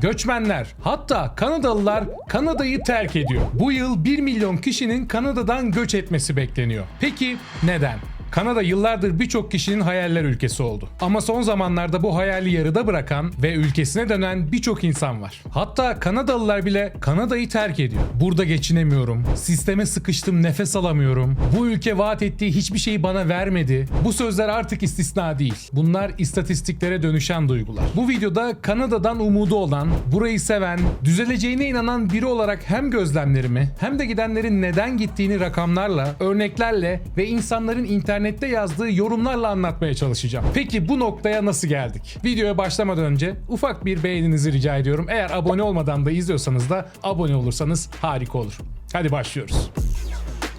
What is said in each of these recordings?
Göçmenler, hatta Kanadalılar Kanada'yı terk ediyor. Bu yıl 1 milyon kişinin Kanada'dan göç etmesi bekleniyor. Peki neden? Kanada yıllardır birçok kişinin hayaller ülkesi oldu. Ama son zamanlarda bu hayali yarıda bırakan ve ülkesine dönen birçok insan var. Hatta Kanadalılar bile Kanada'yı terk ediyor. Burada geçinemiyorum, sisteme sıkıştım nefes alamıyorum, bu ülke vaat ettiği hiçbir şeyi bana vermedi. Bu sözler artık istisna değil. Bunlar istatistiklere dönüşen duygular. Bu videoda Kanada'dan umudu olan, burayı seven, düzeleceğine inanan biri olarak hem gözlemlerimi hem de gidenlerin neden gittiğini rakamlarla, örneklerle ve insanların internette yazdığı yorumlarla anlatmaya çalışacağım. Peki bu noktaya nasıl geldik? Videoya başlamadan önce ufak bir beğeninizi rica ediyorum. Eğer abone olmadan da izliyorsanız da abone olursanız harika olur. Hadi başlıyoruz.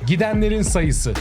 Gidenlerin sayısı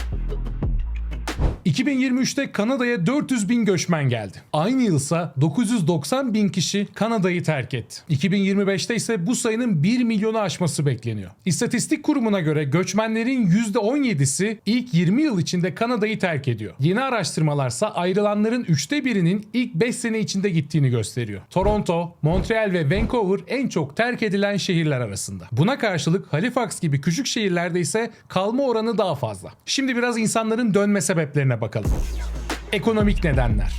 2023'te Kanada'ya 400 bin göçmen geldi. Aynı yılsa 990 bin kişi Kanada'yı terk etti. 2025'te ise bu sayının 1 milyonu aşması bekleniyor. İstatistik kurumuna göre göçmenlerin %17'si ilk 20 yıl içinde Kanada'yı terk ediyor. Yeni araştırmalarsa ayrılanların üçte birinin ilk 5 sene içinde gittiğini gösteriyor. Toronto, Montreal ve Vancouver en çok terk edilen şehirler arasında. Buna karşılık Halifax gibi küçük şehirlerde ise kalma oranı daha fazla. Şimdi biraz insanların dönme sebeplerine bakalım. Ekonomik nedenler.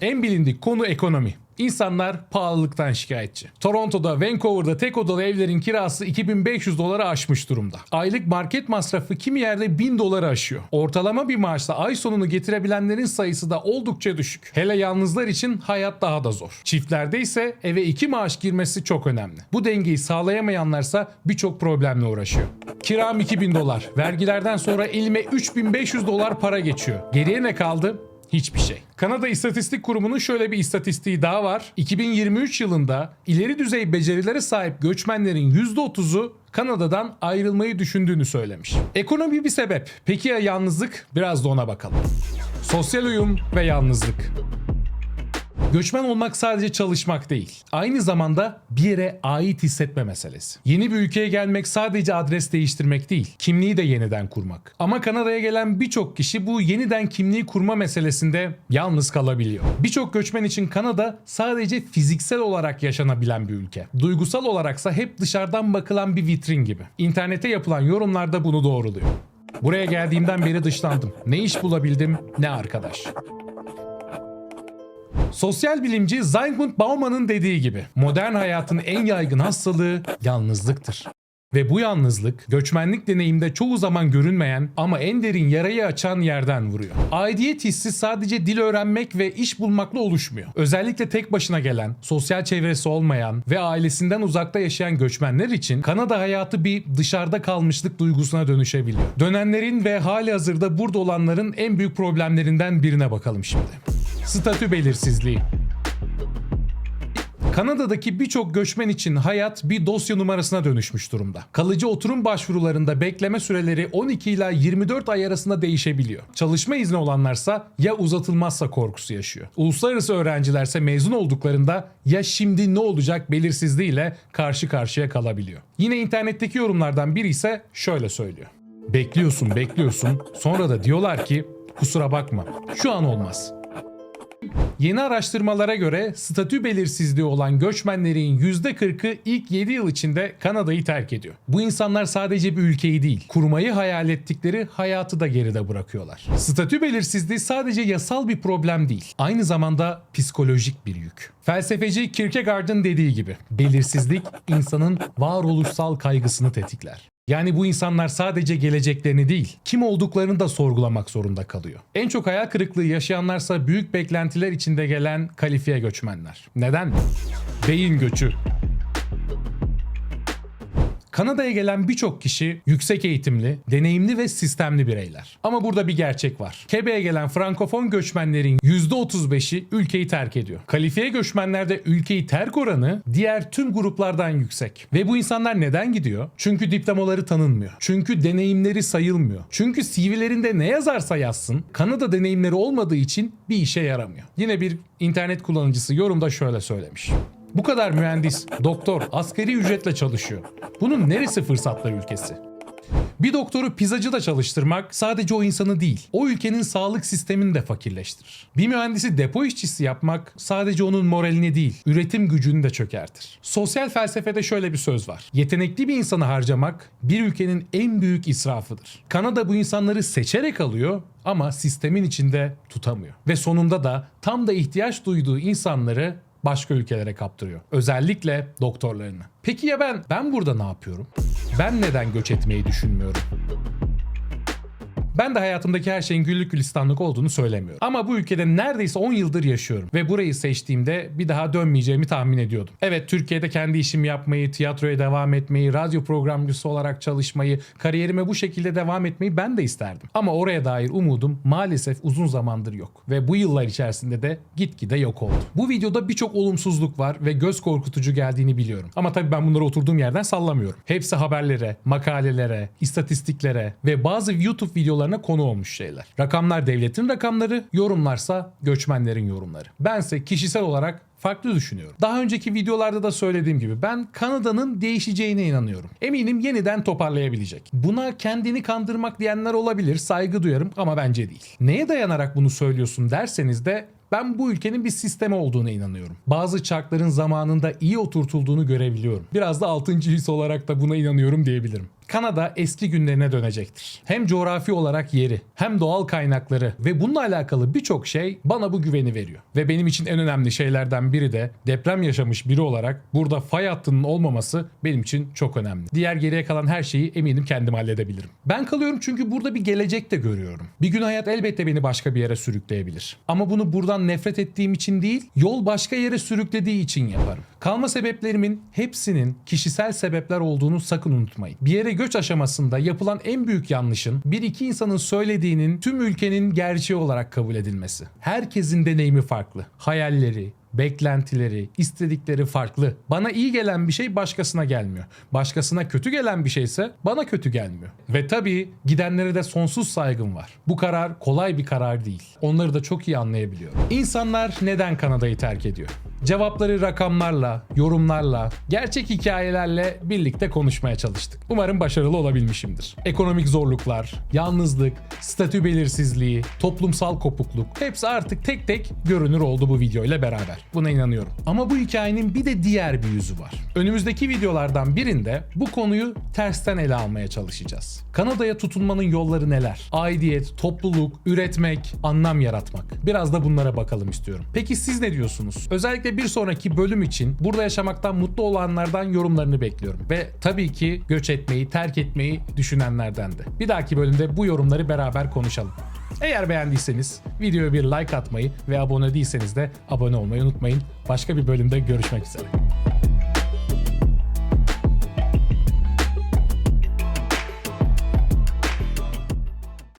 En bilindik konu ekonomi. İnsanlar pahalılıktan şikayetçi. Toronto'da, Vancouver'da tek odalı evlerin kirası 2500 dolara aşmış durumda. Aylık market masrafı kimi yerde 1000 doları aşıyor. Ortalama bir maaşla ay sonunu getirebilenlerin sayısı da oldukça düşük. Hele yalnızlar için hayat daha da zor. Çiftlerde ise eve iki maaş girmesi çok önemli. Bu dengeyi sağlayamayanlarsa birçok problemle uğraşıyor. Kiram 2000 dolar. Vergilerden sonra elime 3500 dolar para geçiyor. Geriye ne kaldı? Hiçbir şey. Kanada İstatistik Kurumu'nun şöyle bir istatistiği daha var. 2023 yılında ileri düzey becerilere sahip göçmenlerin %30'u Kanada'dan ayrılmayı düşündüğünü söylemiş. Ekonomi bir sebep. Peki ya yalnızlık? Biraz da ona bakalım. Sosyal uyum ve yalnızlık. Göçmen olmak sadece çalışmak değil. Aynı zamanda bir yere ait hissetme meselesi. Yeni bir ülkeye gelmek sadece adres değiştirmek değil, kimliği de yeniden kurmak. Ama Kanada'ya gelen birçok kişi bu yeniden kimliği kurma meselesinde yalnız kalabiliyor. Birçok göçmen için Kanada sadece fiziksel olarak yaşanabilen bir ülke. Duygusal olaraksa hep dışarıdan bakılan bir vitrin gibi. İnternete yapılan yorumlarda bunu doğruluyor. Buraya geldiğimden beri dışlandım. Ne iş bulabildim ne arkadaş. Sosyal bilimci Zygmunt Bauman'ın dediği gibi modern hayatın en yaygın hastalığı yalnızlıktır. Ve bu yalnızlık göçmenlik deneyimde çoğu zaman görünmeyen ama en derin yarayı açan yerden vuruyor. Aidiyet hissi sadece dil öğrenmek ve iş bulmakla oluşmuyor. Özellikle tek başına gelen, sosyal çevresi olmayan ve ailesinden uzakta yaşayan göçmenler için Kanada hayatı bir dışarıda kalmışlık duygusuna dönüşebiliyor. Dönenlerin ve hali hazırda burada olanların en büyük problemlerinden birine bakalım şimdi. Statü belirsizliği. Kanada'daki birçok göçmen için hayat bir dosya numarasına dönüşmüş durumda. Kalıcı oturum başvurularında bekleme süreleri 12 ila 24 ay arasında değişebiliyor. Çalışma izni olanlarsa ya uzatılmazsa korkusu yaşıyor. Uluslararası öğrencilerse mezun olduklarında ya şimdi ne olacak belirsizliğiyle karşı karşıya kalabiliyor. Yine internetteki yorumlardan biri ise şöyle söylüyor. Bekliyorsun bekliyorsun sonra da diyorlar ki kusura bakma şu an olmaz. Yeni araştırmalara göre statü belirsizliği olan göçmenlerin %40'ı ilk 7 yıl içinde Kanada'yı terk ediyor. Bu insanlar sadece bir ülkeyi değil, kurmayı hayal ettikleri hayatı da geride bırakıyorlar. Statü belirsizliği sadece yasal bir problem değil, aynı zamanda psikolojik bir yük. Felsefeci Kierkegaard'ın dediği gibi, belirsizlik insanın varoluşsal kaygısını tetikler. Yani bu insanlar sadece geleceklerini değil, kim olduklarını da sorgulamak zorunda kalıyor. En çok hayal kırıklığı yaşayanlarsa büyük beklentiler içinde gelen kalifiye göçmenler. Neden? Beyin göçü. Kanada'ya gelen birçok kişi yüksek eğitimli, deneyimli ve sistemli bireyler. Ama burada bir gerçek var. Quebec'e gelen Frankofon göçmenlerin %35'i ülkeyi terk ediyor. Kalifiye göçmenlerde ülkeyi terk oranı diğer tüm gruplardan yüksek. Ve bu insanlar neden gidiyor? Çünkü diplomaları tanınmıyor. Çünkü deneyimleri sayılmıyor. Çünkü CV'lerinde ne yazarsa yazsın Kanada deneyimleri olmadığı için bir işe yaramıyor. Yine bir internet kullanıcısı yorumda şöyle söylemiş. Bu kadar mühendis, doktor, askeri ücretle çalışıyor. Bunun neresi fırsatlar ülkesi? Bir doktoru pizzacı da çalıştırmak sadece o insanı değil, o ülkenin sağlık sistemini de fakirleştirir. Bir mühendisi depo işçisi yapmak sadece onun moralini değil, üretim gücünü de çökertir. Sosyal felsefede şöyle bir söz var. Yetenekli bir insanı harcamak bir ülkenin en büyük israfıdır. Kanada bu insanları seçerek alıyor ama sistemin içinde tutamıyor. Ve sonunda da tam da ihtiyaç duyduğu insanları başka ülkelere kaptırıyor. Özellikle doktorlarını. Peki ya ben? Ben burada ne yapıyorum? Ben neden göç etmeyi düşünmüyorum? Ben de hayatımdaki her şeyin güllük gülistanlık olduğunu söylemiyorum. Ama bu ülkede neredeyse 10 yıldır yaşıyorum. Ve burayı seçtiğimde bir daha dönmeyeceğimi tahmin ediyordum. Evet Türkiye'de kendi işimi yapmayı, tiyatroya devam etmeyi, radyo programcısı olarak çalışmayı, kariyerime bu şekilde devam etmeyi ben de isterdim. Ama oraya dair umudum maalesef uzun zamandır yok. Ve bu yıllar içerisinde de gitgide yok oldu. Bu videoda birçok olumsuzluk var ve göz korkutucu geldiğini biliyorum. Ama tabii ben bunları oturduğum yerden sallamıyorum. Hepsi haberlere, makalelere, istatistiklere ve bazı YouTube videolarına konu olmuş şeyler. Rakamlar devletin rakamları, yorumlarsa göçmenlerin yorumları. Bense kişisel olarak farklı düşünüyorum. Daha önceki videolarda da söylediğim gibi ben Kanada'nın değişeceğine inanıyorum. Eminim yeniden toparlayabilecek. Buna kendini kandırmak diyenler olabilir, saygı duyarım ama bence değil. Neye dayanarak bunu söylüyorsun derseniz de ben bu ülkenin bir sistemi olduğuna inanıyorum. Bazı çarkların zamanında iyi oturtulduğunu görebiliyorum. Biraz da 6. his olarak da buna inanıyorum diyebilirim. Kanada eski günlerine dönecektir. Hem coğrafi olarak yeri, hem doğal kaynakları ve bununla alakalı birçok şey bana bu güveni veriyor. Ve benim için en önemli şeylerden biri de deprem yaşamış biri olarak burada fay hattının olmaması benim için çok önemli. Diğer geriye kalan her şeyi eminim kendim halledebilirim. Ben kalıyorum çünkü burada bir gelecek de görüyorum. Bir gün hayat elbette beni başka bir yere sürükleyebilir. Ama bunu buradan nefret ettiğim için değil, yol başka yere sürüklediği için yaparım. Kalma sebeplerimin hepsinin kişisel sebepler olduğunu sakın unutmayın. Bir yere göç aşamasında yapılan en büyük yanlışın bir iki insanın söylediğinin tüm ülkenin gerçeği olarak kabul edilmesi. Herkesin deneyimi farklı. Hayalleri, beklentileri, istedikleri farklı. Bana iyi gelen bir şey başkasına gelmiyor. Başkasına kötü gelen bir şeyse bana kötü gelmiyor. Ve tabii gidenlere de sonsuz saygım var. Bu karar kolay bir karar değil. Onları da çok iyi anlayabiliyorum. İnsanlar neden Kanada'yı terk ediyor? Cevapları rakamlarla, yorumlarla, gerçek hikayelerle birlikte konuşmaya çalıştık. Umarım başarılı olabilmişimdir. Ekonomik zorluklar, yalnızlık, statü belirsizliği, toplumsal kopukluk hepsi artık tek tek görünür oldu bu videoyla beraber. Buna inanıyorum. Ama bu hikayenin bir de diğer bir yüzü var. Önümüzdeki videolardan birinde bu konuyu tersten ele almaya çalışacağız. Kanada'ya tutunmanın yolları neler? Aidiyet, topluluk, üretmek, anlam yaratmak. Biraz da bunlara bakalım istiyorum. Peki siz ne diyorsunuz? Özellikle bir sonraki bölüm için burada yaşamaktan mutlu olanlardan yorumlarını bekliyorum. Ve tabii ki göç etmeyi, terk etmeyi düşünenlerden de. Bir dahaki bölümde bu yorumları beraber konuşalım. Eğer beğendiyseniz videoya bir like atmayı ve abone değilseniz de abone olmayı unutmayın. Başka bir bölümde görüşmek üzere.